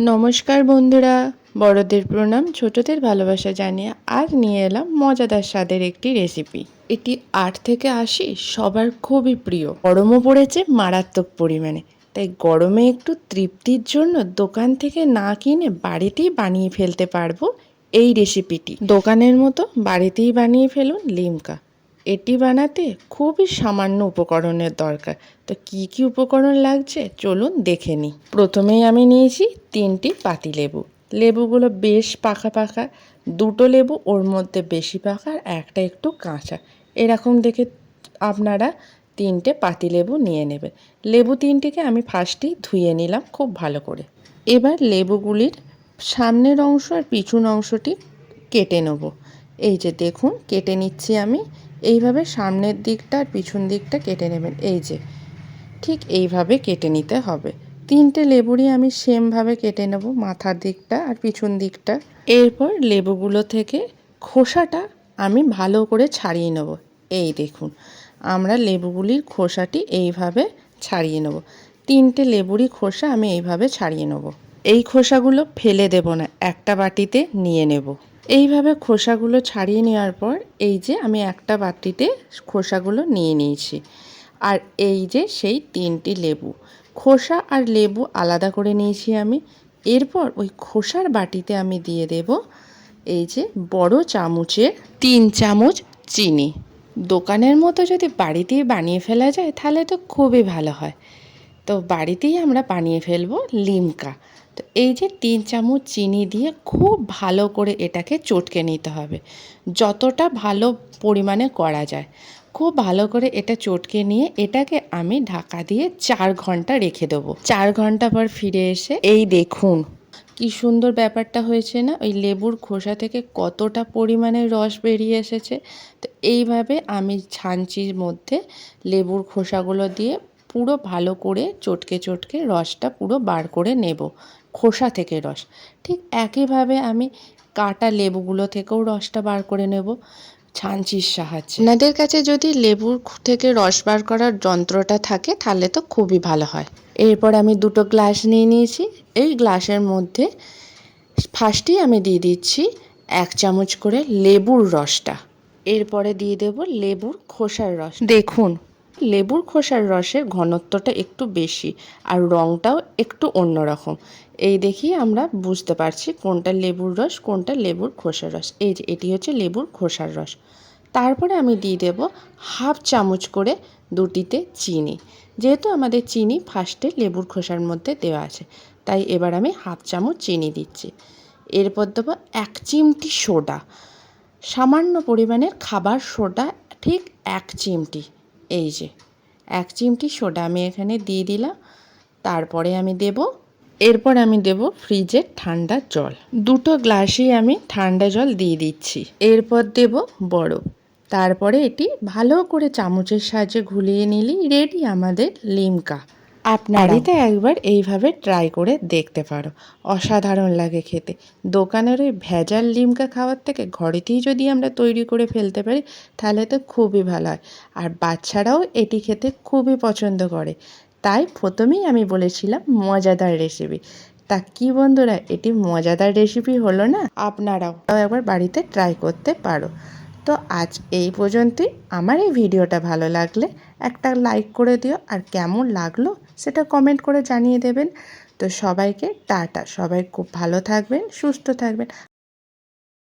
নমস্কার বন্ধুরা, বড়দের প্রণাম, ছোটদের ভালোবাসা জানিয়ে আজ নিয়ে এলাম মজাদার স্বাদের একটি রেসিপি। এটি আট থেকে আশি সবার খুবই প্রিয়। গরমও পড়েছে মারাত্মক পরিমাণে। তাই গরমে একটু তৃপ্তির জন্য দোকান থেকে না কিনে বাড়িতেই বানিয়ে ফেলতে পারব এই রেসিপিটি। দোকানের মতো বাড়িতেই বানিয়ে ফেলুন লিমকা। এটি বানাতে খুবই সামান্য উপকরণের দরকার। তো কি কি উপকরণ লাগছে? চলুন দেখে নিই। প্রথমেই আমি নিয়েছি তিনটি পাতিলেবু লেবুগুলো বেশ পাকা পাকা। দুটো লেবু, ওর মধ্যে বেশি পাকা আর একটা একটু কাঁচা। এরকম দেখে আপনারা তিনটে পাতিলেবু নিয়ে নেবেন। লেবু তিনটিকে আমি ফার্স্টেই ধুয়ে নিলাম খুব ভালো করে। এবার লেবুগুলির সামনের অংশ আর পিছন অংশটি কেটে নেব। এই যে দেখুন, কেটে নিচ্ছি আমি। এইভাবে সামনের দিকটা আর পিছন দিকটা কেটে নেবেন, এই যে। ঠিক এইভাবে কেটে নিতে হবে। তিনটে লেবুরই আমি সেমভাবে কেটে নেব, মাথার দিকটা আর পিছন দিকটা। এরপর লেবুগুলো থেকে খোসাটা আমি ভালো করে ছাড়িয়ে নেব। এই দেখুন, আমরা লেবুগুলির খোসাটি এইভাবে ছাড়িয়ে নেব। তিনটে লেবুরই খোসা আমি এইভাবে ছাড়িয়ে নেব। এই খোসাগুলো ফেলে দেব না, একটা বাটিতে নিয়ে নেব। এইভাবে খোসাগুলো ছাড়িয়ে নেওয়ার পর এই যে আমি একটা বাটিতে খোসাগুলো নিয়ে নিয়েছি। আর এই যে সেই তিনটি লেবু। খোসা আর লেবু আলাদা করে নিয়েছি আমি। এরপর ওই খোসার বাটিতে আমি দিয়ে দেব এই যে বড় চামচের তিন চামচ চিনি। দোকানের মতো যদি বাড়িতেই বানিয়ে ফেলা যায় তাহলে তো খুবই ভালো হয়। তো বাড়িতেই আমরা বানিয়ে ফেলব লিমকা। তো এই যে তিন চামচ চিনি দিয়ে খুব ভালো করে এটাকে চটকে নিতে হবে। যতটা ভালো পরিমাণে করা যায়। খুব ভালো করে এটা চটকে নিয়ে এটাকে আমি ঢাকা দিয়ে চার ঘণ্টা রেখে দেবো। চার ঘণ্টা পর ফিরে এসে এই দেখুন, কি সুন্দর ব্যাপারটা হয়েছে না? ওই লেবুর খোসা থেকে কতটা পরিমাণে রস বেরিয়ে এসেছে। তো এইভাবে আমি ছাঞ্চির মধ্যে লেবুর খোসাগুলো দিয়ে পুরো ভালো করে চটকে চটকে রসটা পুরো বার করে নেব খোসা থেকে রস। ঠিক একইভাবে আমি কাটা লেবুগুলো থেকেও রসটা বার করে নেব ছাঁচির সাহায্যে। আপনাদের কাছে যদি লেবুর থেকে রস বার করার যন্ত্রটা থাকে তাহলে তো খুবই ভালো হয়। এরপর আমি দুটো গ্লাস নিয়ে নিয়েছি। এই গ্লাসের মধ্যে ফার্স্টেই আমি দিয়ে দিচ্ছি এক চামচ করে লেবুর রসটা। এরপরে দিয়ে দেব লেবুর খোসার রস। দেখুন লেবুর খোসার রসের ঘনত্বটা একটু বেশি আর রঙটাও একটু অন্যরকম। এই দেখি আমরা বুঝতে পারছি কোনটা লেবুর রস, কোনটা লেবুর খোসার রস। এই যে, এটি হচ্ছে লেবুর খোসার রস। তারপরে আমি দিয়ে দেব হাফ চামচ করে দুটিতে চিনি। যেহেতু আমাদের চিনি ফার্স্টে লেবুর খোসার মধ্যে দেওয়া আছে, তাই এবার আমি হাফ চামচ চিনি দিচ্ছি। এরপর দেবো এক চিমটি সোডা। সামান্য পরিমাণের খাবার সোডা, ঠিক এক চিমটি। এই যে, এক চিমটি সোডা আমি এখানে দিয়ে দিলাম। তারপরে আমি দেব, এরপর আমি দেব ফ্রিজের ঠান্ডা জল। দুটো গ্লাসই আমি ঠান্ডা জল দিয়ে দিচ্ছি। এরপর দেব বড় তারপরে এটি ভালো করে চামচের সাহায্যে ঘুলিয়ে নিলি রেডি আমাদের লিমকা। আপনারিতে একবার এইভাবে ট্রাই করে দেখতে পারো। অসাধারণ লাগে খেতে। দোকানের ওই ভেজাল লিমকা খাওয়ার থেকে ঘরেতেই যদি আমরা তৈরি করে ফেলতে পারি, তাহলে তো খুবই ভালো হয়। আর বাচ্চারাও এটি খেতে খুবই পছন্দ করে। তাই প্রথমেই আমি বলেছিলাম মজাদার রেসিপি তা কি বন্ধুরা, এটি মজাদার রেসিপি হলো না? আপনারাও একবার বাড়িতে ট্রাই করতে পারো। তো আজ এই পর্যন্তই। আমার এই ভিডিওটা ভালো লাগলে একটা লাইক করে দিও। আর কেমন লাগল সেটা কমেন্ট করে জানিয়ে দেবেন। তো সবাইকে টাটা। সবাই খুব ভালো থাকবেন, সুস্থ থাকবেন।